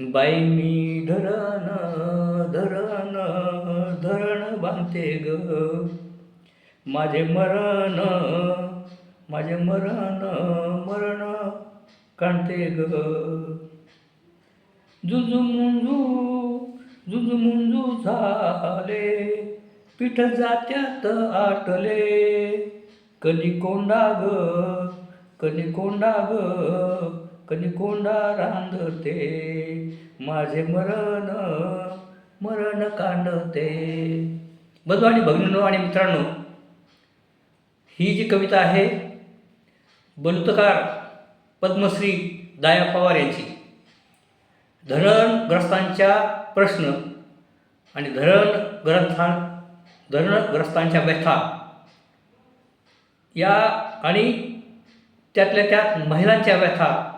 बाई मी धरण धरण धरण बांधते ग. माझे मरण माझे मरण मरण काढते ग. जुजू मुंजू जुजू मुंजू झाले पीठ जात्यात आटले. कधी कोंडा ग कधी कोंडा ग कनिकोंडा रांधते? माझे मरण मरण कांडते. बंधू आणि भगिनीनो आणि मित्रांनो ही जी कविता आहे बलुतकार पद्मश्री दाया पवार यांची. धरणग्रस्तांच्या प्रश्न आणि धरण ग्रंथा धरणग्रस्तांच्या व्यथा या आणि त्यातल्या त्यात महिलांच्या व्यथा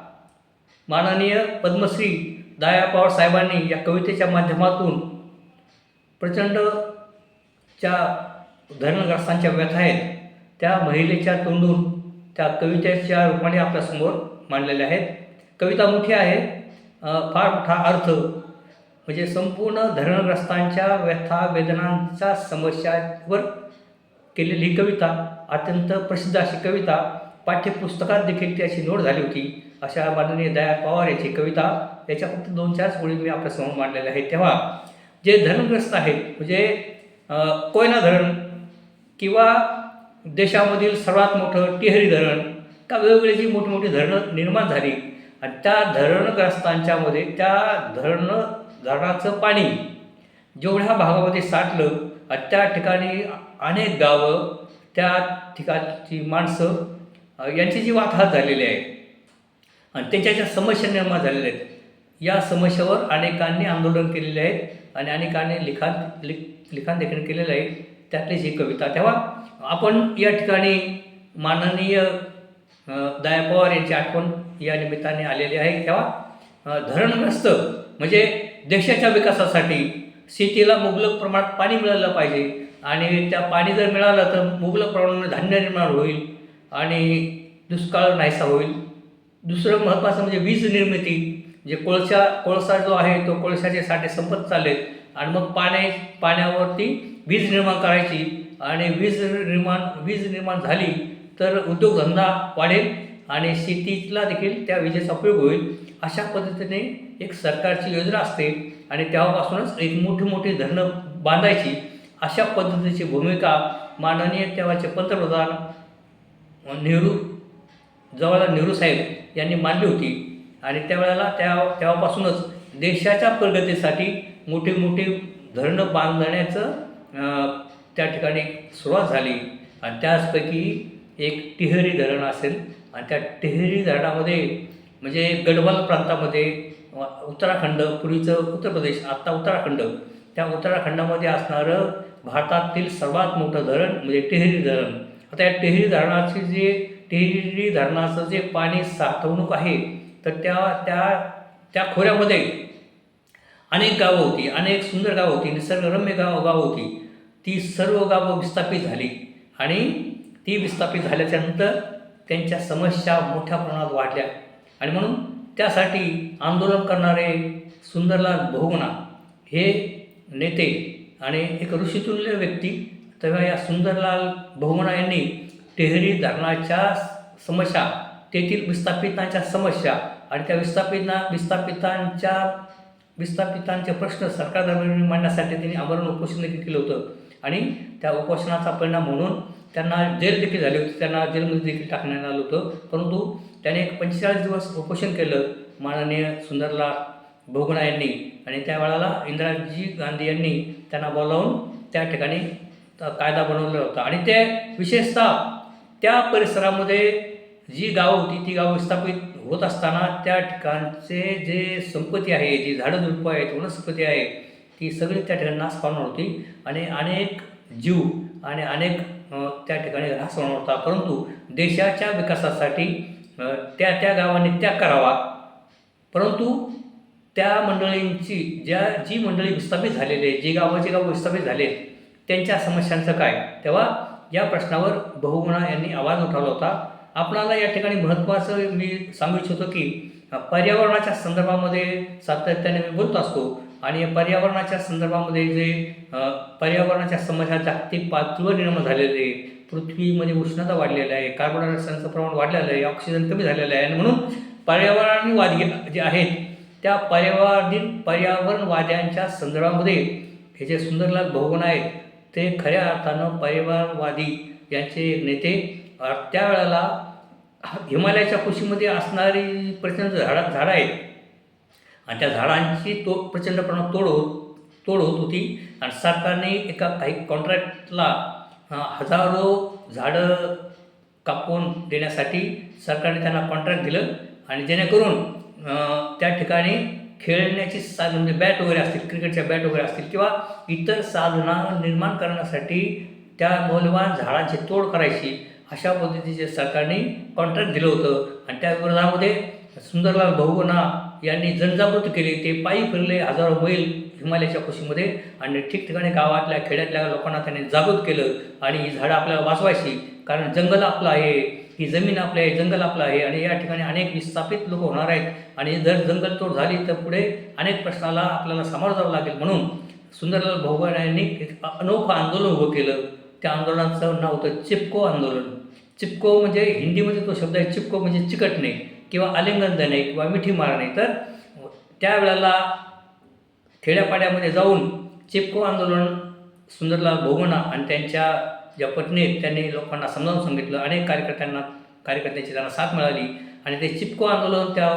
माननीय पद्मश्री दाया पवार साहेबांनी या कवितेच्या माध्यमातून प्रचंडच्या धरणग्रस्तांच्या व्यथा आहेत त्या महिलेच्या तोंडून त्या कवितेच्या रूपाने आपल्यासमोर मांडलेल्या आहेत. कविता मोठी आहे फार मोठा अर्थ म्हणजे संपूर्ण धरणग्रस्तांच्या व्यथा वेदनांच्या समस्यावर केलेली ही कविता अत्यंत प्रसिद्ध अशी कविता पाठ्यपुस्तकात देखील ती अशी नोट झाली होती. अशा माननीय दया पवार याची कविता याच्या फक्त दोन चारच ओळी मी आपल्यासमोर मांडलेल्या आहेत. तेव्हा जे धरणग्रस्त आहेत म्हणजे कोयना धरण किंवा देशामधील सर्वात मोठं टिहरी धरण का वेगवेगळी जी मोठमोठी धरणं निर्माण झाली आणि त्या धरणग्रस्तांच्यामध्ये त्या धरण धरणाचं पाणी जेवढ्या भागामध्ये साठलं आणि त्या ठिकाणी अनेक गावं त्या ठिकाणची माणसं यांची जी वाताहत झालेली आहे आणि त्यांच्या ज्या समस्या निर्माण झालेल्या आहेत या समस्यावर अनेकांनी आंदोलन केलेले आहेत आणि अनेकांनी लिखाण लिख लिखाण देखील केलेलं आहे. त्यातलीच ही कविता. तेव्हा आपण या ठिकाणी माननीय दया पवार यांची आठवण या निमित्ताने आलेली आहे. तेव्हा धरणग्रस्त म्हणजे देशाच्या विकासासाठी शेतीला मुबलक प्रमाणात पाणी मिळालं पाहिजे आणि त्या पाणी जर मिळालं तर मुबलक प्रमाणात धान्य निर्माण होईल आणि दुष्काळ नाहीसा होईल. दुसरं महत्त्वाचं म्हणजे वीज निर्मिती जे कोळसा कोळसा जो आहे तो कोळशाचे साठे संपत चाललेत आणि मग पाण्या पाण्यावरती वीज निर्माण करायची आणि वीज निर्माण वीज निर्माण झाली तर उद्योगधंदा वाढेल आणि शेतीला देखील त्या विजेचा उपयोग होईल. अशा पद्धतीने एक सरकारची योजना असते आणि तेव्हापासूनच एक मोठी मोठी धरणं बांधायची. अशा पद्धतीची भूमिका माननीय तेव्हाचे पंतप्रधान नेहरू जवाहरलाल नेहरू साहेब यांनी मांडली होती. आणि त्यावेळेला त्या तेव्हापासूनच देशाच्या प्रगतीसाठी मोठे मोठे धरणं बांधण्याचं त्या ठिकाणी सुरुवात झाली. आणि त्याचपैकी एक टिहरी धरण असेल. आणि त्या टिहरी धरणामध्ये म्हणजे गढवाल प्रांतामध्ये उत्तराखंड पूर्वीचं उत्तर प्रदेश आत्ता उत्तराखंड त्या उत्तराखंडामध्ये असणारं भारतातील सर्वात मोठं धरण म्हणजे टेहरी धरण. आता या टेहरी धरणाची जे टिहिरी धरणाचं जे पाणी साठवणूक आहे तर त्या त्या त्या खोऱ्यामध्ये अनेक गावं होती अनेक सुंदर गावं होती निसर्गरम्य गाव गावं होती. ती सर्व गावं विस्थापित झाली आणि ती विस्थापित झाल्याच्यानंतर त्यांच्या समस्या मोठ्या प्रमाणात वाढल्या. आणि म्हणून त्यासाठी आंदोलन करणारे सुंदरलाल बहुगुणा हे नेते आणि एक ऋषितुल्य व्यक्ती तेव्हा या सुंदरलाल बहुगुणा यांनी टेहरी धरणाच्या समस्या तेथील विस्थापितांच्या समस्या आणि त्या विस्थापितां विस्थापितांच्या विस्थापितांचे प्रश्न सरकारदरम्यान मांडण्यासाठी त्यांनी आमरण उपोषण देखील केलं होतं. आणि त्या उपोषणाचा परिणाम म्हणून त्यांना जेल देखील झाली होती. त्यांना जेलमध्ये देखील टाकण्यात आलं होतं. परंतु त्याने एक पंचेचाळीस दिवस उपोषण केलं माननीय सुंदरलाल बहुगुणा यांनी. आणि त्यावेळेला इंदिराजी गांधी यांनी त्यांना बोलावून त्या ठिकाणी कायदा बनवलेला होता. आणि ते विशेषतः त्या परिसरामध्ये जी गावं होती ती गावं विस्थापित होत असताना त्या ठिकाणचे जे संपत्ती आहे जी झाडं झुडपं आहेत वनस्पती आहे ती सगळी त्या ठिकाणी नाश पावणार होती आणि अनेक जीव आणि अनेक त्या ठिकाणी ऱ्हास होणार होता. परंतु देशाच्या विकासासाठी त्या त्या गावांनी त्याग करावा. परंतु त्या मंडळींची ज्या जी मंडळी विस्थापित झालेली आहे जी गावाची गावं विस्थापित झाले त्यांच्या समस्यांचं काय? तेव्हा या प्रश्नावर बहुगुणा यांनी आवाज उठवला होता. आपणाला या ठिकाणी महत्त्वाचं मी सांगू इच्छितो की पर्यावरणाच्या संदर्भामध्ये सातत्याने मी बोलत असतो आणि पर्यावरणाच्या संदर्भामध्ये जे पर्यावरणाच्या समस्या जागतिक पातळीवर निर्माण झालेले आहे पृथ्वीमध्ये उष्णता वाढलेली आहे कार्बन डायऑक्साईडचं प्रमाण वाढलेलं आहे ऑक्सिजन कमी झालेलं आहे आणि म्हणून पर्यावरणवादी जे आहेत त्या पर्यावरणीन पर्यावरणवाद्यांच्या संदर्भामध्ये हे जे सुंदरलाल बहुगुण आहेत ते खऱ्या अर्थानं परिवारवादी यांचे एक नेते त्यावेळेला हिमालयाच्या कुशीमध्ये असणारी प्रचंड झाडा झाडं आहेत. आणि त्या झाडांची तो प्रचंड प्रमाणात तोड होत तोड होत. होती आणि सरकारने एका काही कॉन्ट्रॅक्टला हजारो झाडं कापून देण्यासाठी सरकारने त्यांना कॉन्ट्रॅक्ट दिलं. आणि जेणेकरून त्या ठिकाणी खेळण्याची साधन म्हणजे बॅट वगैरे असतील क्रिकेटच्या बॅट वगैरे असतील किंवा इतर साधना निर्माण करण्यासाठी त्या मौल्यवान झाडांची तोड करायची अशा पद्धतीचे सरकारने कॉन्ट्रॅक्ट दिलं होतं. आणि त्या विरोधामध्ये सुंदरलाल बहुगुणा यांनी जनजागृती केली. ते पायी फिरले हजारो मैल हिमालयाच्या कुशीमध्ये आणि ठिकठिकाणी गावातल्या खेड्यातल्या लोकांना त्यांनी जागृत केलं. आणि ही झाडं आपल्याला वाचवायची कारण जंगल आपलं आहे. ही जमीन आपली आहे जंगल आपलं आहे आणि या ठिकाणी अनेक विस्थापित लोक होणार आहेत. आणि जर जंगलतोड झाली तर पुढे अनेक प्रश्नाला आपल्याला सामोरं जावं लागेल. म्हणून सुंदरलाल बहुगुणा यांनी एक अनोखं आंदोलन उभं केलं. त्या आंदोलनाचं नाव होतं चिपको आंदोलन. चिपको म्हणजे हिंदीमध्ये तो शब्द आहे चिपको म्हणजे चिकटणे किंवा आलिंगन देणे किंवा मिठी मारणे. तर त्यावेळेला खेड्यापाड्यामध्ये जाऊन चिपको आंदोलन सुंदरलाल भोगणा आणि त्यांच्या ज्या पत्नी त्यांनी लोकांना समजावून सांगितलं. अनेक कार्यकर्त्यांना कार्यकर्त्यांची त्यांना साथ मिळाली. आणि ते चिपको आंदोलन त्या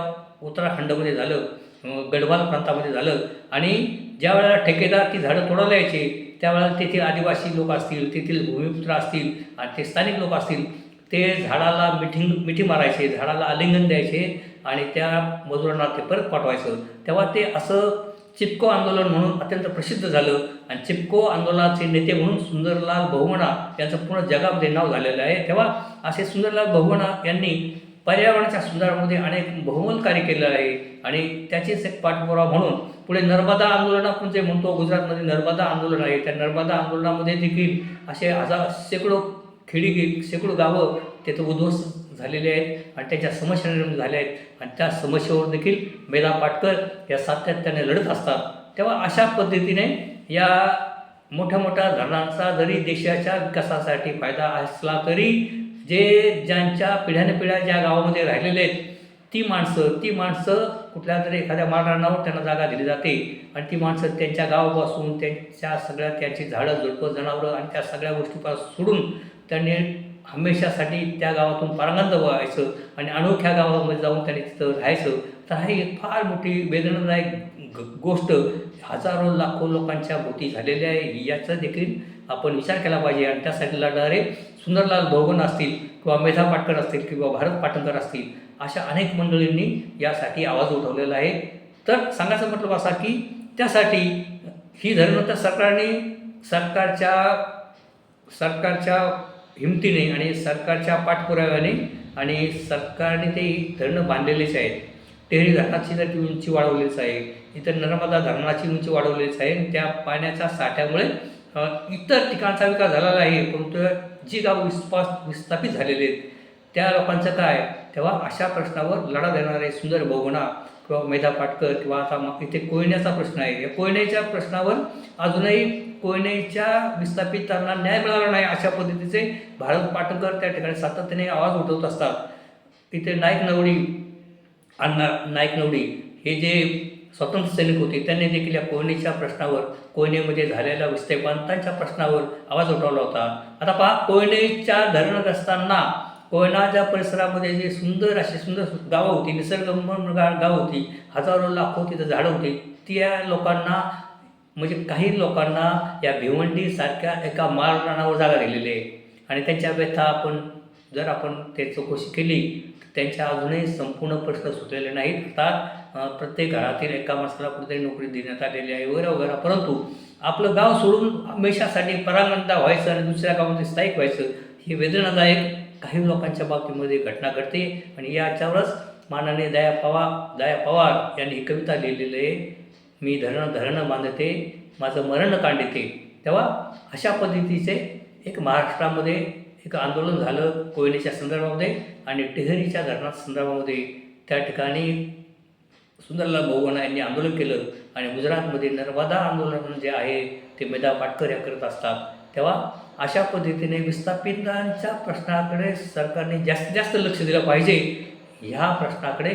उत्तराखंडमध्ये झालं गढवाल प्रांतामध्ये झालं. आणि ज्या वेळेला ठेकेदार ती झाडं तोडायला यायचे त्यावेळेला तेथील आदिवासी लोक असतील तेथील भूमिपुत्र असतील आणि ते स्थानिक लोक असतील ते झाडाला मिठी मिठी मारायचे झाडाला आलिंगन द्यायचे आणि त्या मजुरांना ते परत पाठवायचं. तेव्हा ते असं चिपको आंदोलन म्हणून अत्यंत प्रसिद्ध झालं. आणि चिपको आंदोलनाचे नेते म्हणून सुंदरलाल बहुमणा यांचं पूर्ण जगामध्ये नाव झालेलं आहे. तेव्हा असे सुंदरलाल बहुमणा यांनी पर्यावरणाच्या सुधारणामध्ये अनेक बहुमोल कार्य केलेलं आहे. आणि त्याचेच एक पाठपुरावा म्हणून पुढे नर्मदा आंदोलन आपण जे म्हणतो गुजरातमध्ये नर्मदा आंदोलन आहे. त्या नर्मदा आंदोलनामध्ये देखील असे हजार शेकडो खेडी शेकडो गावं तिथं उद्ध्वस्त झालेले आहेत आणि त्यांच्या समस्या निर्माण झाल्या आहेत. आणि त्या समस्येवर देखील मेधा पाटकर या सातत्याने लढत असतात. तेव्हा अशा पद्धतीने या मोठ्या मोठ्या धरणांचा जरी देशाच्या विकासासाठी फायदा असला तरी जे ज्यांच्या पिढ्याने पिढ्या ज्या गावामध्ये राहिलेले आहेत ती माणसं ती माणसं कुठल्या तरी एखाद्या माळरानावर त्यांना जागा दिली जाते. आणि ती माणसं त्यांच्या गावापासून त्यांच्या सगळ्या त्यांची झाडं झुडपं जनावरं आणि त्या सगळ्या गोष्टीपासून सोडून त्यांनी हमेशासाठी त्या गावातून पारंगत व्हायचं आणि अनोख्या गावामध्ये जाऊन त्यांनी तिथं राहायचं तर ही एक फार मोठी वेदनादायक ग- गोष्ट. हजारो लाखो लोकांच्या भोवती झालेली आहे याचा देखील आपण विचार केला पाहिजे. आणि त्यासाठी लढणारे सुंदरलाल भोगन असतील किंवा मेधा पाटकर असतील किंवा भारत पाटणकर असतील अशा अनेक मंडळींनी यासाठी आवाज उठवलेला आहे. तर सांगायचं मतलब असा की त्यासाठी ही धरणं तर सरकारने सरकारच्या सरकारच्या हिमतीने आणि सरकारच्या पाठपुराव्याने आणि सरकारने ते धरणं बांधलेलेच आहेत. टेहरी धरणाची तर ती उंची वाढवलीच आहे इतर नर्मदा धरणाची उंची वाढवलीच आहे आणि त्या पाण्याच्या साठ्यामुळे इतर ठिकाणचा विकास झालेला आहे परंतु जी गाव विस्पा विस्थापित झालेले आहेत त्या लोकांचं काय? तेव्हा अशा प्रश्नावर लढा देणारे सुंदर बहुगुणा किंवा मेधा पाटकर किंवा आता मग इथे कोयण्याचा प्रश्न आहे. या कोयण्याच्या प्रश्नावर अजूनही कोयनेच्या विस्थापितांना न्याय मिळाला नाही अशा पद्धतीचे भारत पाटकर त्या ठिकाणी सातत्याने आवाज उठवत असतात. इथे नाईक नवडी अण्णा नाईक नवडी हे जे स्वतंत्र सैनिक होते त्यांनी देखील या कोयनेच्या प्रश्नावर कोयनेमध्ये झालेल्या विस्थापितांच्या प्रश्नावर आवाज उठवला होता. आता पहा कोयनेच्या धरणग्रस्तांना कोयनाच्या परिसरामध्ये जे सुंदर अशी सुंदर गावं होती निसर्गमन गाव होती हजारो लाखो तिथं झाडं होती त्या लोकांना म्हणजे काही लोकांना या भिवंडीसारख्या एका मारणावर जागा दिलेली आहे. आणि त्यांच्या व्यथा आपण जर आपण ते चौकशी केली तर त्यांच्या अजूनही संपूर्ण प्रश्न सुटलेले नाहीत. अर्थात प्रत्येक घरातील एका माणसाला कुठेतरी नोकरी देण्यात आलेली आहे वगैरे वगैरे. परंतु आपलं गाव सोडून हमेशासाठी परांगणता व्हायचं आणि दुसऱ्या गावामध्ये स्थायिक व्हायचं ही वेदनादायक काही लोकांच्या बाबतीमध्ये घटना घडते आणि याच्यावरच मानाने दया पवार दया पवार यांनी ही कविता लिहिलेली आहे. मी धरणं धरणं बांधते माझं मरण कांडिते. तेव्हा अशा पद्धतीचे एक महाराष्ट्रामध्ये एक आंदोलन झालं कोयनेच्या संदर्भामध्ये आणि टेहरीच्या धरणा संदर्भामध्ये. त्या ठिकाणी सुंदरलाल बहुगुणा यांनी आंदोलन केलं आणि गुजरातमध्ये नर्मदा आंदोलन जे आहे ते मेधा पाटकर या करत असतात. तेव्हा अशा पद्धतीने विस्थापितांच्या प्रश्नाकडे सरकारने जास्तीत जास्त लक्ष दिलं पाहिजे. ह्या प्रश्नाकडे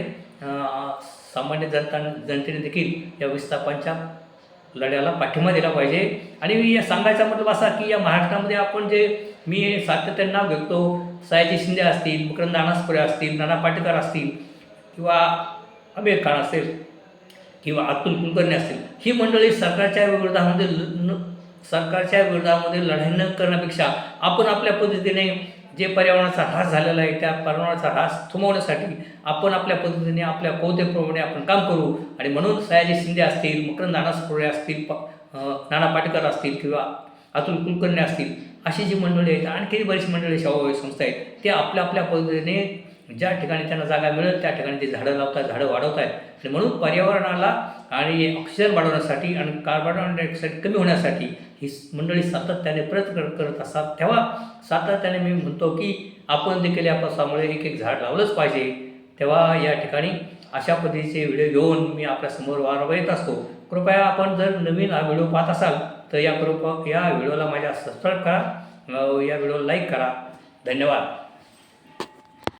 सामान्य जनता जनतेने देखील या विस्थापांच्या लढ्याला पाठिंबा दिला पाहिजे. आणि या सांगायचा मतलब असा की या महाराष्ट्रामध्ये आपण जे मी सातत्याने नाव घेतो सयाजी शिंदे असतील मकरंद नानासपुरे असतील नाना पाटेकर असतील किंवा आमिर खान असेल किंवा अतुल कुलकर्णी असतील ही मंडळी सरकारच्या विरोधामध्ये सरकारच्या विरोधामध्ये लढाई न करण्यापेक्षा आपण आपल्या पद्धतीने जे पर्यावरणाचा ऱ्हास झालेला आहे त्या पर्यावरणाचा ऱ्हास थांबवण्यासाठी आपण आपल्या पद्धतीने आपल्या कौतेप्रमाणे आपण काम करू. आणि म्हणून सयाजी शिंदे असतील मकरंद अनासपुरे असतील प नाना पाटेकर असतील किंवा अतुल कुलकर्णी असतील अशी जी मंडळी आहेत आणखी बरीच मंडळी सेवाभावी संस्था आहेत ते आपल्या आपल्या पद्धतीने ज्या ठिकाणी त्यांना जागा मिळेल त्या ठिकाणी ते झाडं लावतात झाडं वाढवत आहेत आणि म्हणून पर्यावरणाला आणि ऑक्सिजन वाढवण्यासाठी आणि कार्बन डायऑक्साईड कमी होण्यासाठी ही मंडळी सातत्याने प्रयत्न करत असतात. तेव्हा सातत्याने मी म्हणतो की आपण देखील या पावसामुळे एक एक झाड लावलंच पाहिजे. तेव्हा या ठिकाणी अशा पद्धतीचे व्हिडिओ घेऊन मी आपल्यासमोर वारंवार येत असतो. कृपया आपण जर नवीन हा व्हिडिओ पाहत असाल तर या कृपा या व्हिडिओला माझ्या सबस्क्राईब करा. या व्हिडिओला लाईक करा. धन्यवाद.